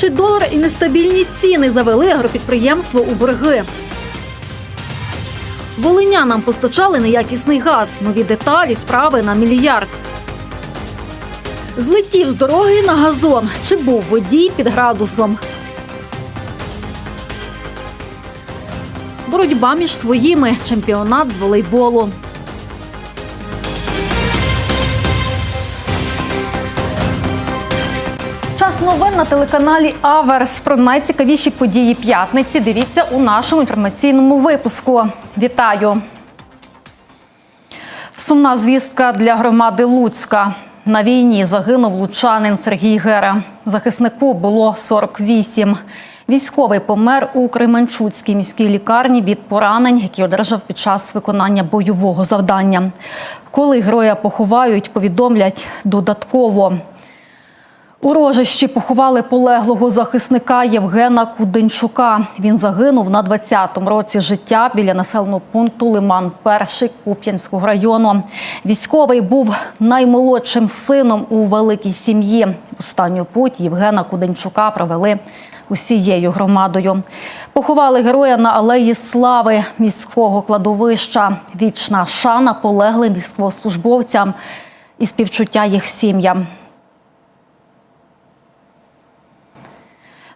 Стрибучий долар і нестабільні ціни завели агропідприємство у борги. Волинянам постачали неякісний газ, нові деталі, справи на мільярд. Злетів з дороги на газон. Чи був водій під градусом? Боротьба між своїми. Чемпіонат з волейболу. Новин на телеканалі Аверс про найцікавіші події п'ятниці. Дивіться у нашому інформаційному випуску. Вітаю! Сумна звістка для громади Луцька. На війні загинув лучанин Сергій Гера. Захиснику було 48. Військовий помер у Кременчуцькій міській лікарні від поранень, які одержав під час виконання бойового завдання. Коли героя поховають, повідомлять додатково. У рожищі поховали полеглого захисника Євгена Куденчука. Він загинув на 20-му році життя біля населеного пункту Лиман, перший Куп'янського району. Військовий був наймолодшим сином у великій сім'ї. Останню путь Євгена Куденчука провели усією громадою. Поховали героя на алеї слави міського кладовища. Вічна шана полеглим військовослужбовцям і співчуття їх сім'ям.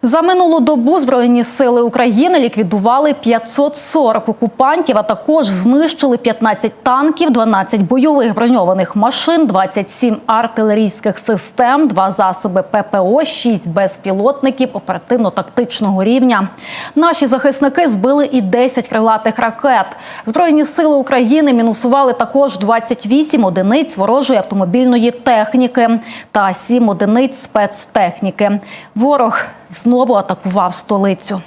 За минулу добу Збройні сили України ліквідували 540 окупантів, а також знищили 15 танків, 12 бойових броньованих машин, 27 артилерійських систем, 2 засоби ППО, 6 безпілотників оперативно-тактичного рівня. Наші захисники збили і 10 крилатих ракет. Збройні сили України мінусували також 28 одиниць ворожої автомобільної техніки та 7 одиниць спецтехніки. Ворог знову атакував столицю.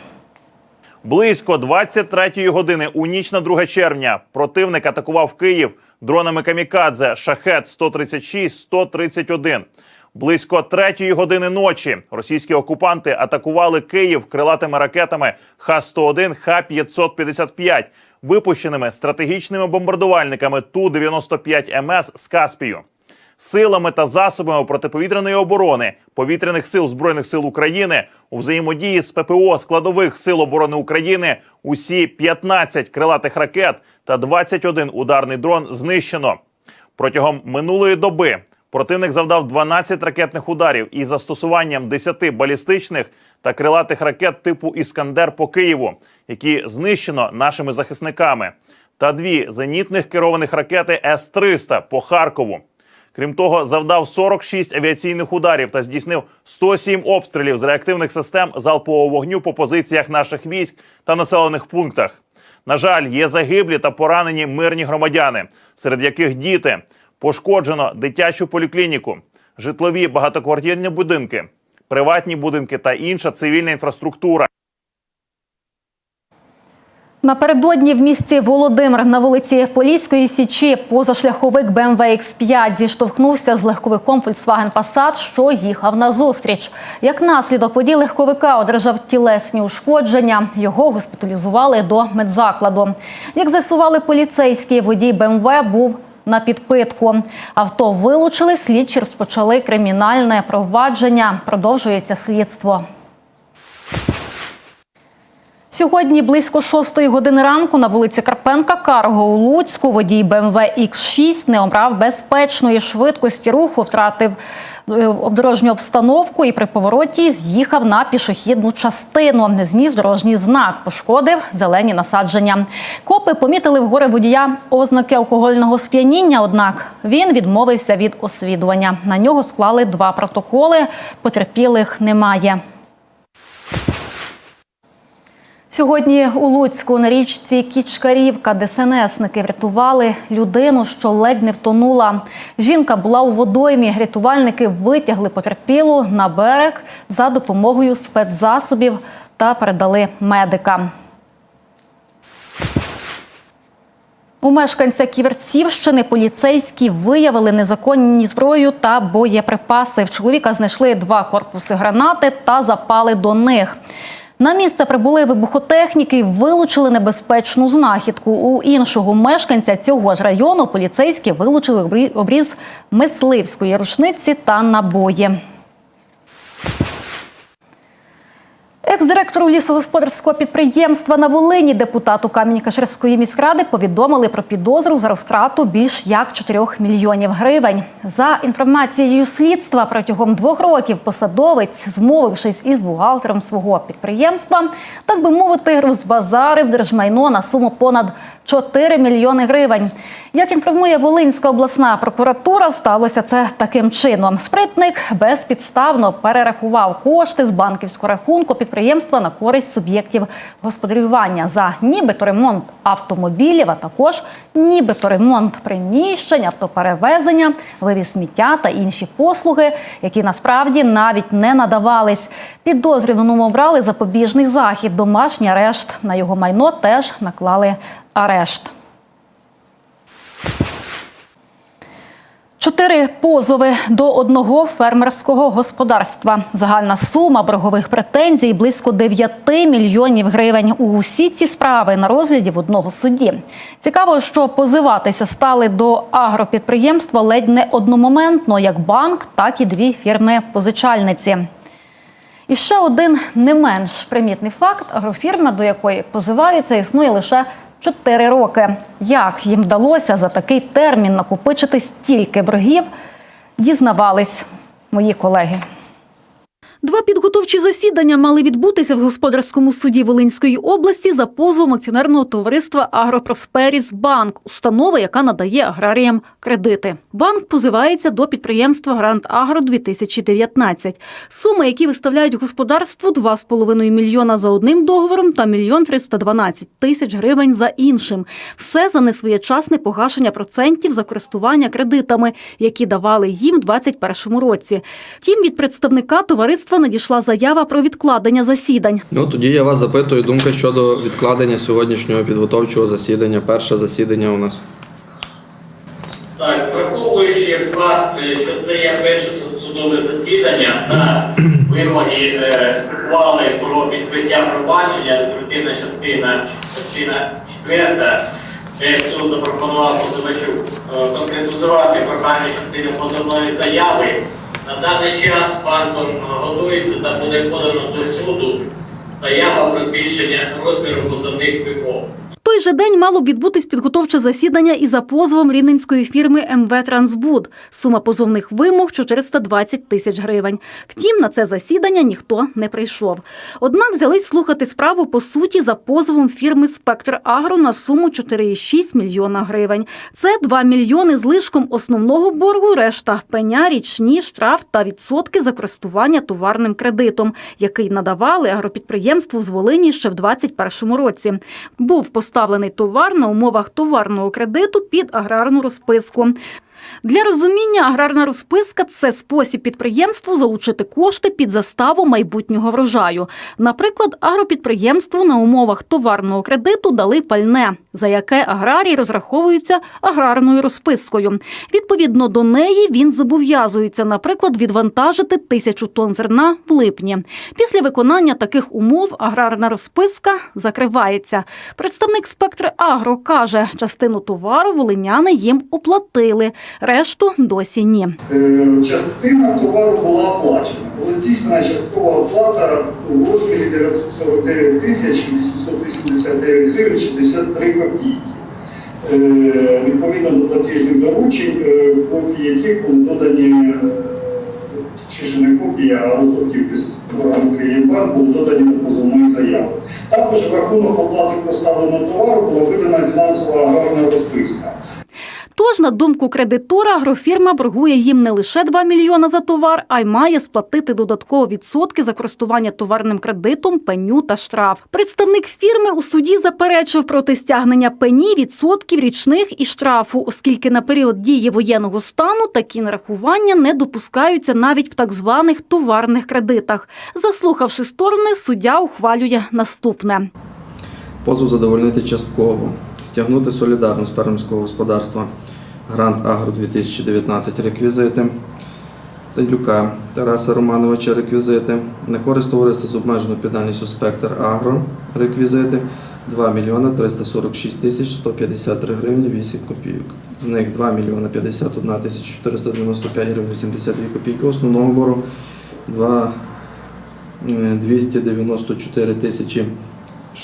Близько 23-ї години у ніч на 2 червня противник атакував Київ дронами камікадзе Шахет 136 131 Близько 3-ї години ночі російські окупанти атакували Київ крилатими ракетами Х-101, Х-555, випущеними стратегічними бомбардувальниками Ту-95 МС з Каспію. Силами та засобами протиповітряної оборони повітряних сил збройних сил України у взаємодії з ППО складових сил оборони України усі 15 крилатих ракет та 21 ударний дрон знищено. Протягом минулої доби противник завдав 12 ракетних ударів із застосуванням 10 балістичних та крилатих ракет типу Іскандер по Києву, які знищено нашими захисниками, та дві зенітних керованих ракети С-300 по Харкову. Крім того, завдав 46 авіаційних ударів та здійснив 107 обстрілів з реактивних систем залпового вогню по позиціях наших військ та населених пунктах. На жаль, є загиблі та поранені мирні громадяни, серед яких діти пошкоджено дитячу поліклініку, житлові багатоквартирні будинки, приватні будинки та інша цивільна інфраструктура. Напередодні в місті Володимир на вулиці Поліської Січі позашляховик БМВ X5 зіштовхнувся з легковиком Volkswagen Passat, що їхав на зустріч. Як наслідок водій легковика одержав тілесні ушкодження. Його госпіталізували до медзакладу. Як з'ясували поліцейські, водій БМВ був на підпитку. Авто вилучили, слідчі розпочали кримінальне провадження. Продовжується слідство. Сьогодні близько 6 години ранку на вулиці Карпенка Карго у Луцьку водій БМВ X6 не обрав безпечної швидкості руху, втратив е, обдорожню обстановку і при повороті з'їхав на пішохідну частину. Не зніс дорожній знак, пошкодив зелені насадження. Копи помітили в горе водія ознаки алкогольного сп'яніння. Однак він відмовився від освідування. На нього склали два протоколи. Потерпілих немає. Сьогодні у Луцьку на річці Кічкарівка ДСНСники врятували людину, що ледь не втонула. Жінка була у водоймі. Рятувальники витягли потерпілу на берег за допомогою спецзасобів та передали медикам. У мешканця Ківерцівщини поліцейські виявили незаконні зброю та боєприпаси. В чоловіка знайшли два корпуси гранати та запали до них. На місце прибули вибухотехніки, вилучили небезпечну знахідку. У іншого мешканця цього ж району поліцейські вилучили обрі- обріз мисливської рушниці та набої. Екс-директору лісогосподарського підприємства на Волині депутату Камінь-Каширської міськради повідомили про підозру за розтрату більш як 4 мільйонів гривень. За інформацією слідства, протягом двох років посадовець, змовившись із бухгалтером свого підприємства, так би мовити, розбазарив держмайно на суму понад 4 мільйони гривень. Як інформує Волинська обласна прокуратура, сталося це таким чином. Спритник безпідставно перерахував кошти з банківського рахунку підприємства на користь суб'єктів господарювання за нібито ремонт автомобілів, а також нібито ремонт приміщень, автоперевезення, вивіз сміття та інші послуги, які насправді навіть не надавались. Підозрюваному обрали запобіжний захід, домашній арешт. На його майно теж наклали арешт. Чотири позови до одного фермерського господарства. Загальна сума боргових претензій близько 9 мільйонів гривень. Усі ці справи на розгляді в одного судді. Цікаво, що позиватися стали до агропідприємства ледь не одномоментно, як банк, так і дві фірми-позичальниці. І ще один не менш примітний факт: агрофірма, до якої позиваються, існує лише 4 роки. Як їм вдалося за такий термін накопичити стільки боргів, дізнавались мої колеги. Два підготовчі засідання мали відбутися в господарському суді Волинської області за позовом акціонерного товариства Агропросперіс Банк, установи, яка надає аграріям кредити. Банк позивається до підприємства Грант Агро 2019. Суми, які виставляють господарству 2,5 мільйона за одним договором та мільйон 312 тисяч гривень за іншим. Все за несвоєчасне погашення процентів за користування кредитами, які давали їм у 2021 році. Тім від представника товариства надійшла заява про відкладення засідань. Ну тоді я вас запитую думка щодо відкладення сьогоднішнього підготовчого засідання. Перше засідання у нас. Так, враховуючи факт, що це є перше судове засідання та вимоги е, про відкриття пробачення, адміністративна частина, частина четверта, де суд запропонував позивачу е, конкретизувати прохання частини позовної заяви. На даний час банком готується та буде подано до суду заява про збільшення розміру позовних вимог. Той же день мало відбутись підготовче засідання і за позовом рівненської фірми МВ Трансбуд. Сума позовних вимог 420 тисяч гривень. Втім, на це засідання ніхто не прийшов. Однак взялись слухати справу по суті за позовом фірми Спектр Агро на суму 4,6 мільйона гривень. Це 2 мільйони з лишком основного боргу, решта пеня, річні, штраф та відсотки за користування товарним кредитом, який надавали агропідприємству з Волині ще в 2021 році. Був поставлений товар на умовах товарного кредиту під аграрну розписку. Для розуміння, аграрна розписка це спосіб підприємству залучити кошти під заставу майбутнього врожаю. Наприклад, агропідприємству на умовах товарного кредиту дали пальне, за яке аграрій розраховується аграрною розпискою. Відповідно до неї він зобов'язується, наприклад, відвантажити тисячу тонн зерна в липні. Після виконання таких умов аграрна розписка закривається. Представник спектр Агро каже, частину товару волиняни їм оплатили, решту досі ні. Е, Частина товару була оплачена. Була здійснена часткова оплата у розмірі 949 тисяч 889 гривень 63 копійки. Е, Відповідно до платіжних доручень, е, копії яких були додані, чи ж не копія, а роздруківки з органу Київбанк були додані до позовної заяви. Також в рахунок оплати поставленого товару була видана фінансова аграрна розписка. Тож, на думку кредитора, агрофірма боргує їм не лише 2 мільйона за товар, а й має сплатити додатково відсотки за користування товарним кредитом, пеню та штраф. Представник фірми у суді заперечив проти стягнення пені, відсотків річних і штрафу, оскільки на період дії воєнного стану такі нарахування не допускаються навіть в так званих товарних кредитах. Заслухавши сторони, суддя ухвалює наступне. Позов задовольнити частково. Стягнути солідарно з фермерського господарства Грант Агро 2019 реквізити. Тендюка Тараса Романовича реквізити. На користь товариства з обмеженою відповідальністю Спектр Агро реквізити 2 мільйона 346 тисяч 153 гривні 8 копійок. З них 2 мільйона 51 тисяча 495 гривень 82 копійки основного боргу, 2 е, 294 тисячі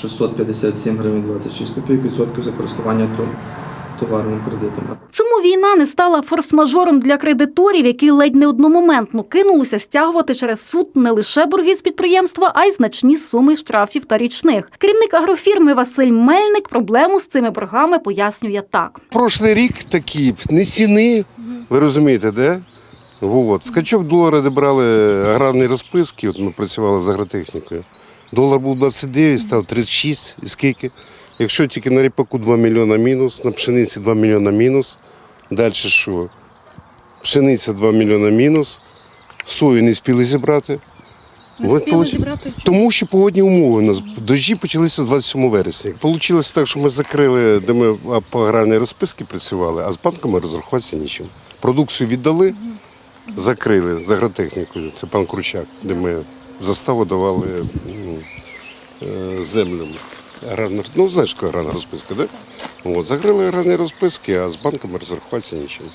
657 гривень 26 копійок відсотків за користування то- товарним кредитом. Чому війна не стала форс-мажором для кредиторів, які ледь не одномоментно кинулися стягувати через суд не лише борги з підприємства, а й значні суми штрафів та річних. Керівник агрофірми Василь Мельник проблему з цими боргами пояснює так. Прошлий рік такі не ціни, ви розумієте, де? Вот. Скачок долара, де брали аграрні розписки, от ми працювали з агротехнікою. Долар був 29, став 36. І скільки? Якщо тільки на ріпаку 2 мільйона мінус, на пшениці 2 мільйона мінус. Далі що? Пшениця 2 мільйона мінус, сою не спіли зібрати. Не От спіли зібрати Тому що погодні умови у нас дощі почалися 27 вересня. Получилось так, що ми закрили, де ми по аграрній розписки працювали, а з банками розрахуватися нічим. Продукцію віддали, закрили з агротехнікою. Це пан Кручак, де ми заставу давали е. Аграрна, ну, знаєш, яка аграрна розписка, да? От, закрили аграрні розписки, а з банками розрахуватися нічим.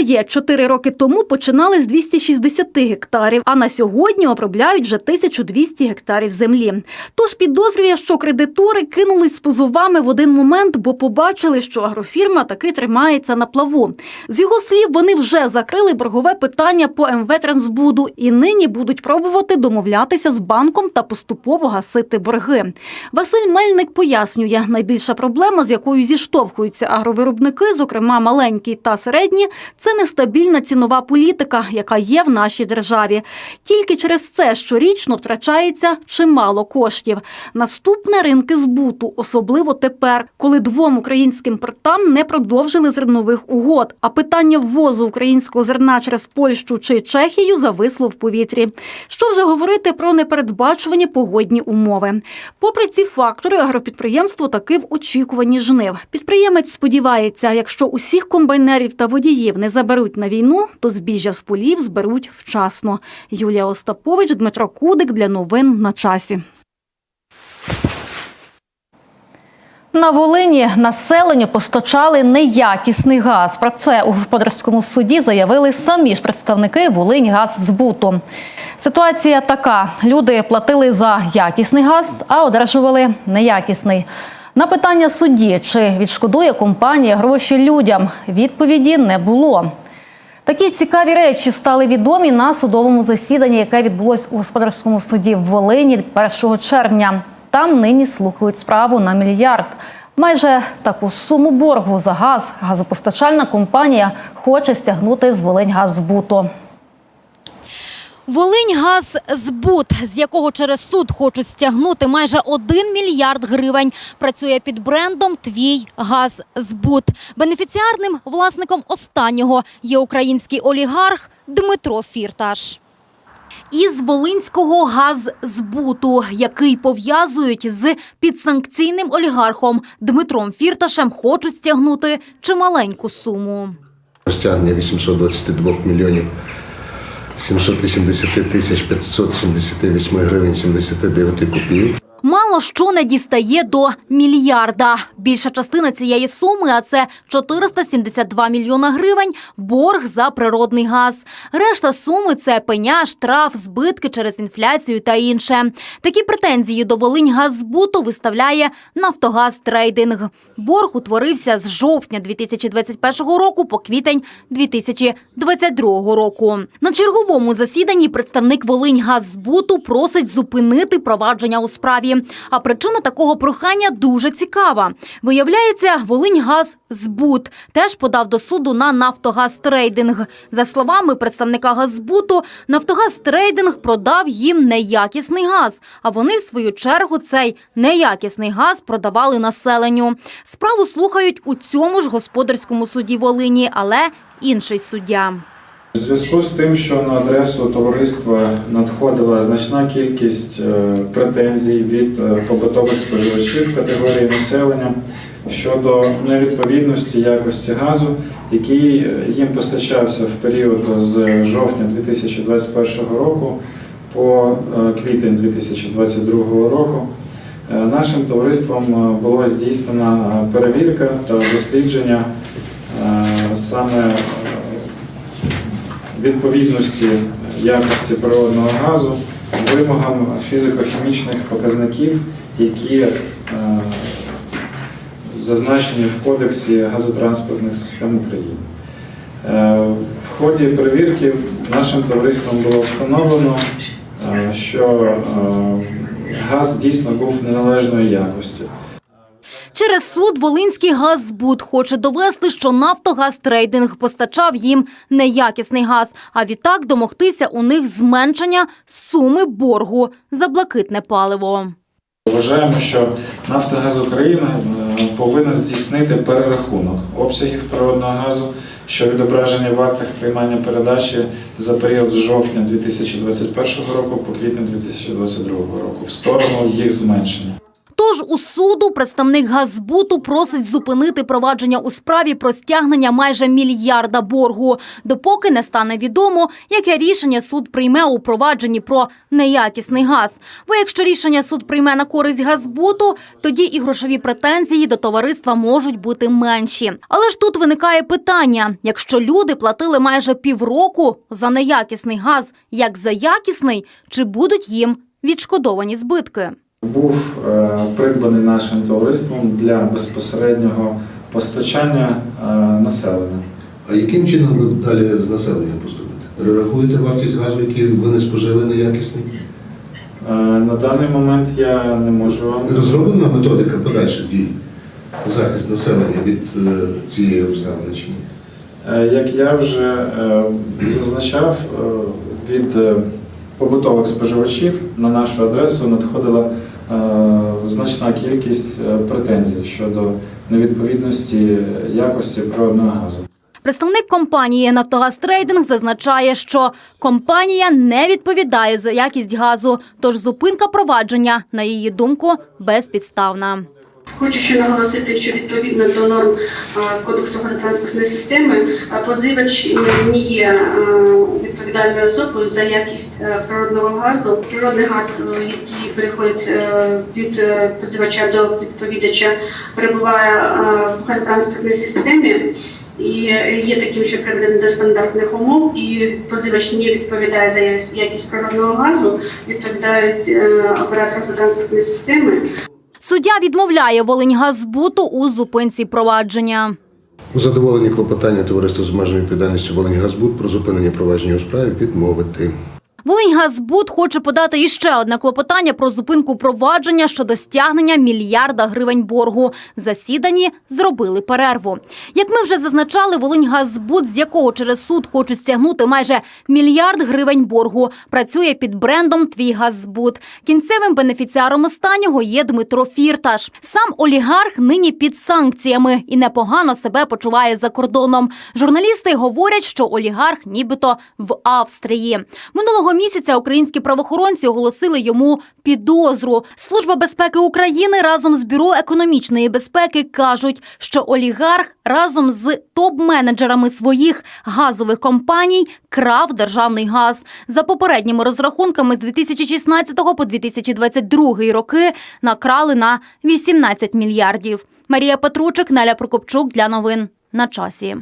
Додає, чотири роки тому починали з 260 гектарів, а на сьогодні обробляють вже 1200 гектарів землі. Тож підозрює, що кредитори кинулись з позовами в один момент, бо побачили, що агрофірма таки тримається на плаву. З його слів, вони вже закрили боргове питання по МВ Трансбуду і нині будуть пробувати домовлятися з банком та поступово гасити борги. Василь Мельник пояснює, найбільша проблема, з якою зіштовхуються агровиробники, зокрема маленькі та середні, це нестабільна цінова політика, яка є в нашій державі. Тільки через це щорічно втрачається чимало коштів. Наступне ринки збуту, особливо тепер, коли двом українським портам не продовжили зернових угод. А питання ввозу українського зерна через Польщу чи Чехію зависло в повітрі. Що вже говорити про непередбачувані погодні умови? Попри ці фактори, агропідприємство таки в очікуванні жнив. Підприємець сподівається, якщо усіх комбайнерів та водіїв не заберуть на війну, то збіжжя з полів зберуть вчасно. Юлія Остапович, Дмитро Кудик для новин на часі. На Волині населенню постачали неякісний газ. Про це у господарському суді заявили самі ж представники Волиньгаззбуту. Ситуація така: люди платили за якісний газ, а одержували неякісний. На питання судді, чи відшкодує компанія гроші людям, відповіді не було. Такі цікаві речі стали відомі на судовому засіданні, яке відбулось у господарському суді в Волині 1 червня. Там нині слухають справу на мільярд. Майже таку суму боргу за газ газопостачальна компанія хоче стягнути з Волиньгазбуту. Волиньгаззбут, з якого через суд хочуть стягнути майже 1 мільярд гривень, працює під брендом Твій газзбут. Бенефіціарним власником останнього є український олігарх Дмитро Фірташ. Із Волинського газзбуту, який пов'язують з підсанкційним олігархом Дмитром Фірташем, хочуть стягнути чималеньку суму. Стягнення 822 мільйонів 780 тисяч 578 гривень 79 копійок. Мало що не дістає до мільярда. Більша частина цієї суми, а це 472 мільйона гривень, борг за природний газ. Решта суми це пеня, штраф, збитки через інфляцію та інше. Такі претензії до Волиньгазбуту виставляє Нафтогаз Трейдинг. Борг утворився з жовтня 2021 року по квітень 2022 року. На черговому засіданні представник Волиньгазбуту просить зупинити провадження у справі. А причина такого прохання дуже цікава. Виявляється, Волиньгаззбут теж подав до суду на Нафтогазтрейдинг. За словами представника Газбуту, Нафтогазтрейдинг продав їм неякісний газ, а вони, в свою чергу, цей неякісний газ продавали населенню. Справу слухають у цьому ж господарському суді Волині, але інший суддя. У зв'язку з тим, що на адресу товариства надходила значна кількість е, претензій від е, побутових споживачів категорії населення щодо невідповідності якості газу, який е, їм постачався в період з жовтня 2021 року по квітень 2022 року. Нашим товариством було здійснена перевірка та дослідження саме відповідності якості природного газу вимогам фізико-хімічних показників, які е, зазначені в Кодексі газотранспортних систем України. Е, В ході перевірки нашим товариством було встановлено, е, що газ дійсно був неналежної якості. Через суд Волинський газзбуд хоче довести, що Нафтогаз Трейдинг постачав їм неякісний газ, а відтак домогтися у них зменшення суми боргу за блакитне паливо. Вважаємо, що Нафтогаз України е, повинен здійснити перерахунок обсягів природного газу, що відображені в актах приймання передачі за період з жовтня 2021 року по квітень 2022 року в сторону їх зменшення. Тож у суду представник Газбуту просить зупинити провадження у справі про стягнення майже мільярда боргу, допоки не стане відомо, яке рішення суд прийме у провадженні про неякісний газ. Бо якщо рішення суд прийме на користь Газбуту, тоді і грошові претензії до товариства можуть бути менші. Але ж тут виникає питання: якщо люди платили майже півроку за неякісний газ, як за якісний, чи будуть їм відшкодовані збитки? Був е, придбаний нашим товариством для безпосереднього постачання е, населення. А яким чином ви далі з населенням поступите? Перерахуєте вартість газу, який вони спожили неякісний? Е, На даний момент я не можу вам Розроблена методика подальших дій? Захист населення від цієї обставини чи ні? Як я вже зазначав, від побутових споживачів на нашу адресу надходила значна кількість е, претензій щодо невідповідності якості природного газу. Представник компанії «Нафтогаз Трейдинг» зазначає, що компанія не відповідає за якість газу, тож зупинка провадження, на її думку, безпідставна. Хочу ще наголосити, що відповідно до норм е, Кодексу газотранспортної системи е, позивач не є е, відповідальною особою за якість природного газу. Природний газ, який переходить від позивача до відповідача, перебуває в газотранспортній системі. І є таким, що приведено до стандартних умов, і позивач не відповідає за якість природного газу, відповідають оператор газотранспортної системи. Суддя відмовляє Волиньгазбуту у зупинці провадження. У задоволенні клопотання товариства з обмеженою відповідальністю Волиньгазбут про зупинення провадження у справі відмовити. Волиньгазбуд хоче подати іще одне клопотання про зупинку провадження щодо стягнення мільярда гривень боргу. Засідані зробили перерву. Як ми вже зазначали, Волиньгазбуд, з якого через суд хочуть стягнути майже мільярд гривень боргу, працює під брендом Твій Газбуд. Кінцевим бенефіціаром останнього є Дмитро Фірташ. Сам олігарх нині під санкціями і непогано себе почуває за кордоном. Журналісти говорять, що олігарх нібито в Австрії. Минулого місяця українські правоохоронці оголосили йому підозру. Служба безпеки України разом з бюро економічної безпеки кажуть, що олігарх разом з топ-менеджерами своїх газових компаній крав державний газ. За попередніми розрахунками з 2016 по 2022 роки накрали на 18 мільярдів. Марія Петручик, Неля Прокопчук для новин на часі.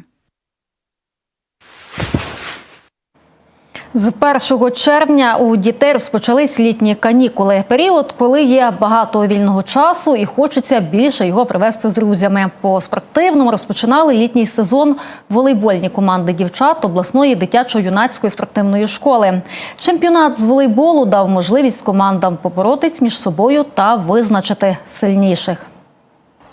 З 1 червня у дітей розпочались літні канікули. Період, коли є багато вільного часу і хочеться більше його провести з друзями. По спортивному розпочинали літній сезон волейбольні команди дівчат обласної дитячо-юнацької спортивної школи. Чемпіонат з волейболу дав можливість командам поборотись між собою та визначити сильніших.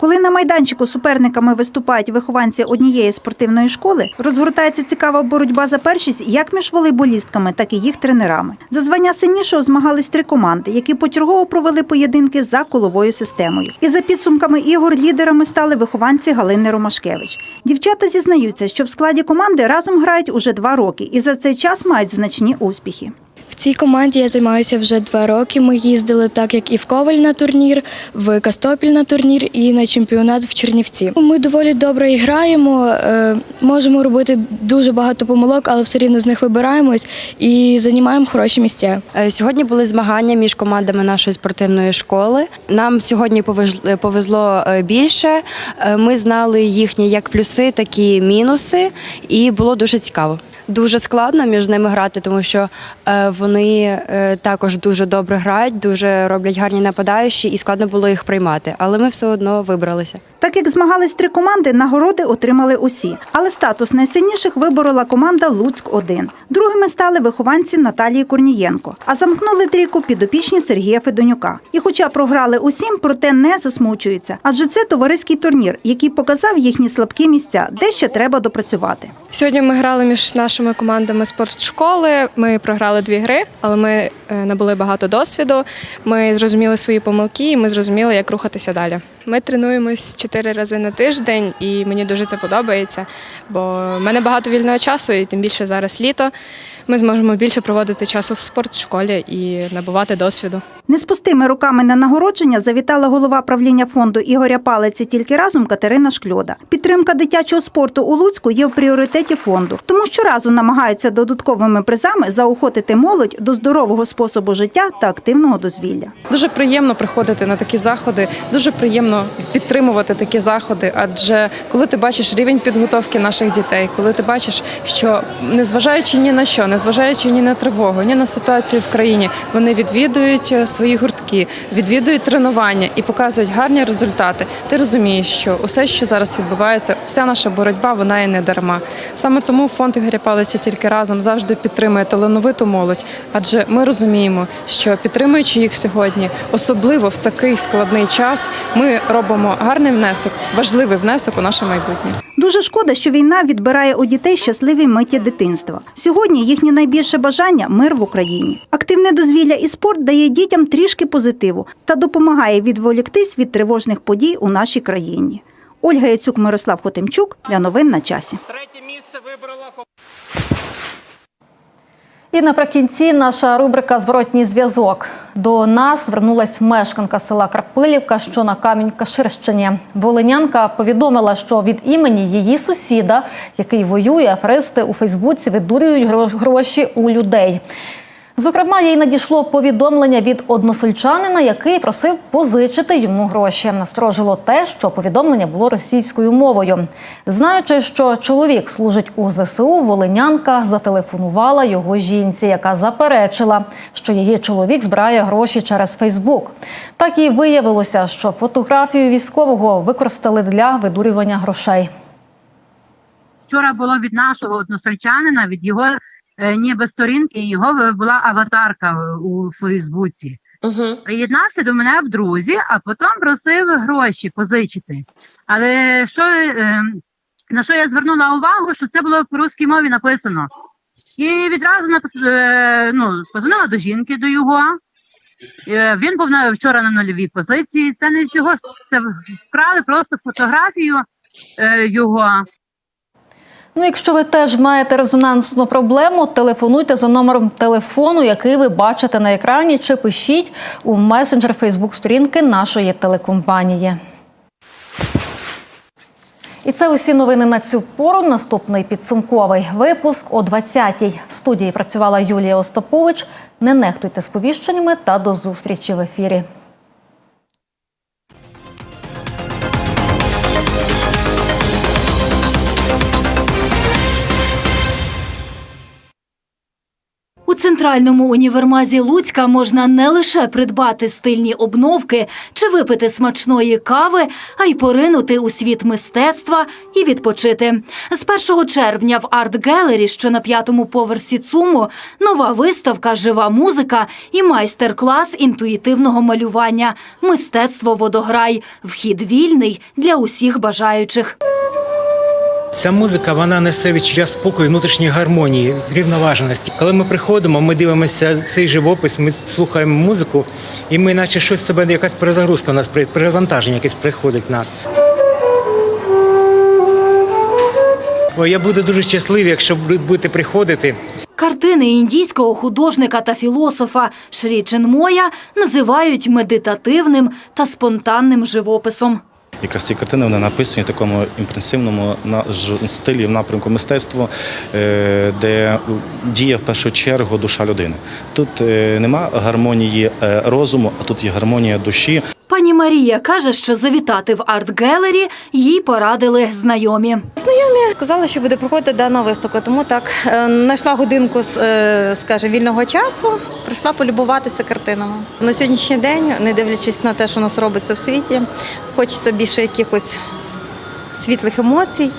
Коли на майданчику суперниками виступають вихованці однієї спортивної школи, розгортається цікава боротьба за першість як між волейболістками, так і їх тренерами. За звання сильнішого змагались три команди, які почергово провели поєдинки за коловою системою. І за підсумками ігор лідерами стали вихованці Галини Ромашкевич. Дівчата зізнаються, що в складі команди разом грають уже два роки і за цей час мають значні успіхи. В цій команді я займаюся вже два роки. Ми їздили так, як і в Коваль на турнір, в Костопіль на турнір і на чемпіонат в Чернівці. Ми доволі добре граємо, е, можемо робити дуже багато помилок, але все рівно з них вибираємось і займаємо хороші місця. Е, Сьогодні були змагання між командами нашої спортивної школи. Нам сьогодні повез- повезло е, більше. Ми знали їхні як плюси, так і мінуси, і було дуже цікаво. Дуже складно між ними грати, тому що е, вони е, також дуже добре грають, дуже роблять гарні нападаючі, і складно було їх приймати. Але ми все одно вибралися. Так як змагались три команди, нагороди отримали усі. Але статус найсильніших виборола команда Луцьк-1. Другими стали вихованці Наталії Корнієнко. А замкнули трійку підопічні Сергія Федонюка. І хоча програли усім, проте не засмучуються. Адже це товариський турнір, який показав їхні слабкі місця, де ще треба допрацювати. Сьогодні ми грали між нашими командами спортшколи. Ми програли дві гри, але ми е, набули багато досвіду. Ми зрозуміли свої помилки, і ми зрозуміли, як рухатися далі. Ми тренуємось чотири рази на тиждень, і мені дуже це подобається, бо в мене багато вільного часу, і тим більше зараз літо. Ми зможемо більше проводити часу в спортшколі і набувати досвіду. Не з пустими руками на нагородження завітала голова правління фонду Ігоря Палиці тільки разом Катерина Шкльода. Підтримка дитячого спорту у Луцьку є в пріоритеті фонду, тому щоразу намагаються додатковими призами заохотити молодь до здорового способу життя та активного дозвілля. Дуже приємно приходити на такі заходи, дуже приємно підтримувати такі заходи. Адже коли ти бачиш рівень підготовки наших дітей, коли ти бачиш, що незважаючи ні на що, незважаючи ні на тривогу, ні на ситуацію в країні, вони відвідують е, свої гуртки, відвідують тренування і показують гарні результати. Ти розумієш, що усе, що зараз відбувається, вся наша боротьба, вона і не дарма. Саме тому фонд Ігоря Палиця тільки разом завжди підтримує талановиту молодь, адже ми розуміємо, що підтримуючи їх сьогодні, особливо в такий складний час, ми робимо гарний внесок, важливий внесок у наше майбутнє. Дуже шкода, що війна відбирає у дітей щасливі миті дитинства. Сьогодні їхнє найбільше бажання мир в Україні. Активне дозвілля і спорт дає дітям трішки позитиву та допомагає відволіктись від тривожних подій у нашій країні. Ольга Яцюк, Мирослав Хотимчук для новин на часі. І наприкінці наша рубрика Зворотній зв'язок. До нас звернулась мешканка села Карпилівка, що на Камінь-Каширщині. Волинянка повідомила, що від імені її сусіда, який воює, аферисти у Фейсбуці видурюють гро- гроші у людей. Зокрема, їй надійшло повідомлення від односельчанина, який просив позичити йому гроші. Насторожило те, що повідомлення було російською мовою. Знаючи, що чоловік служить у ЗСУ, волинянка зателефонувала його жінці, яка заперечила, що її чоловік збирає гроші через Фейсбук. Так і виявилося, що фотографію військового використали для видурювання грошей. вчора було від нашого односельчанина, від його ніби сторінки, його була аватарка у Фейсбуці. Приєднався до мене в друзі, а потім просив гроші позичити. Але що е, на що я звернула увагу, що це було по русській мові написано. І відразу напис, е, ну, позвонила до жінки до його. Е, Він був на вчора на нульовій позиції. Це не з його це вкрали просто фотографію е, його. Ну, якщо ви теж маєте резонансну проблему, телефонуйте за номером телефону, який ви бачите на екрані, чи пишіть у месенджер Фейсбук сторінки нашої телекомпанії. І це усі новини на цю пору. Наступний підсумковий випуск о 20-й. В студії працювала Юлія Остапович. Не нехтуйте сповіщеннями та до зустрічі в ефірі. Центральному універмазі Луцька можна не лише придбати стильні обновки чи випити смачної кави, а й поринути у світ мистецтва і відпочити. З 1 червня в Арт Гелері, що на п'ятому поверсі ЦУМу, нова виставка, жива музика і майстер-клас інтуїтивного малювання Мистецтво водограй. Вхід вільний для усіх бажаючих. Ця музика вона несе відчуття спокою, внутрішньої гармонії, рівноваженості. Коли ми приходимо, ми дивимося цей живопис, ми слухаємо музику, і ми, наче щось себе, якась перезагрузка у нас перевантаження якесь приходить в нас. Ой, я буду дуже щасливий, якщо будете приходити. Картини індійського художника та філософа Шрі Чинмоя називають медитативним та спонтанним живописом. Якраз ці картини вони написані в такому імпресивному стилі в напрямку мистецтва, е, де діє в першу чергу душа людини. Тут е, нема гармонії е, розуму, а тут є гармонія душі. Пані Марія каже, що завітати в арт-гелері їй порадили знайомі. Знайомі сказали, що буде проходити дана виставка, тому так е, знайшла годинку е, скажімо, вільного часу, прийшла полюбуватися картинами. На сьогоднішній день, не дивлячись на те, що у нас робиться в світі, хочеться більше якихось світлих емоцій,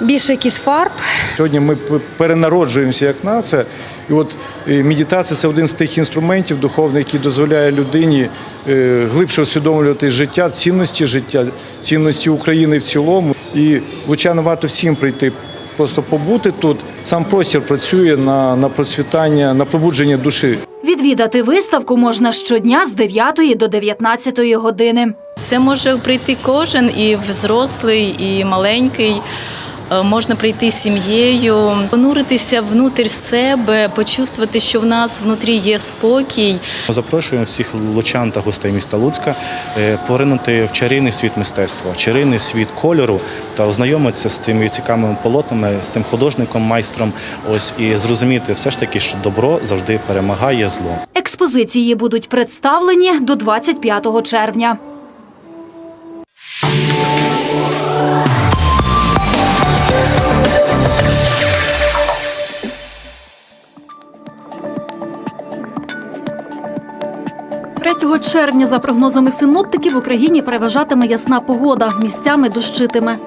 більше якісь фарб. Сьогодні ми перенароджуємося як нація, і от е, медитація це один з тих інструментів духовних, який дозволяє людині е, глибше усвідомлювати життя, цінності життя, цінності України в цілому. І лучано варто всім прийти, просто побути тут. Сам простір працює на, на процвітання, на пробудження душі. Відвідати виставку можна щодня з 9 до 19 години. Це може прийти кожен, і взрослий, і маленький. Е, Можна прийти з сім'єю, понуритися внутрі себе, почувствувати, що в нас внутрі є спокій. Запрошуємо всіх лучан та гостей міста Луцька е, поринути в чарівний світ мистецтва, чарівний світ кольору та ознайомитися з цими цікавими полотнами, з цим художником, майстром. Ось і зрозуміти все ж таки, що добро завжди перемагає зло. Експозиції будуть представлені до 25 червня. Третього червня, за прогнозами синоптиків, в Україні переважатиме ясна погода, місцями дощитиме.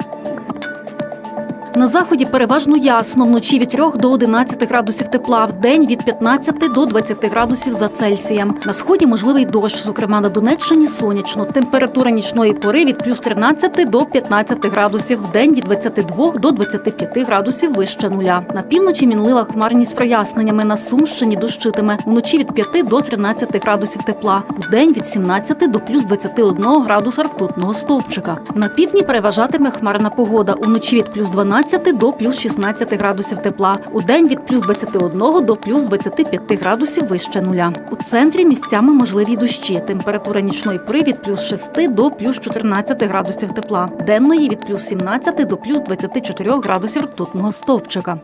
На заході переважно ясно, вночі від 3 до 11 градусів тепла, в день від 15 до 20 градусів за Цельсієм. На сході можливий дощ, зокрема на Донеччині сонячно. Температура нічної пори від плюс 13 до 15 градусів, в день від 22 до 25 градусів вище нуля. На півночі мінлива хмарність з проясненнями, на Сумщині дощитиме. Вночі від 5 до 13 градусів тепла, у день від 17 до плюс 21 градуса ртутного стовпчика. На півдні переважатиме хмарна погода. Уночі від плюс 12 до плюс 16 градусів тепла. У день від плюс 21 до плюс 25 градусів вище нуля. У центрі місцями можливі дощі. Температура нічної пори від плюс 6 до плюс 14 градусів тепла. Денної від плюс 17 до плюс 24 градусів ртутного стовпчика.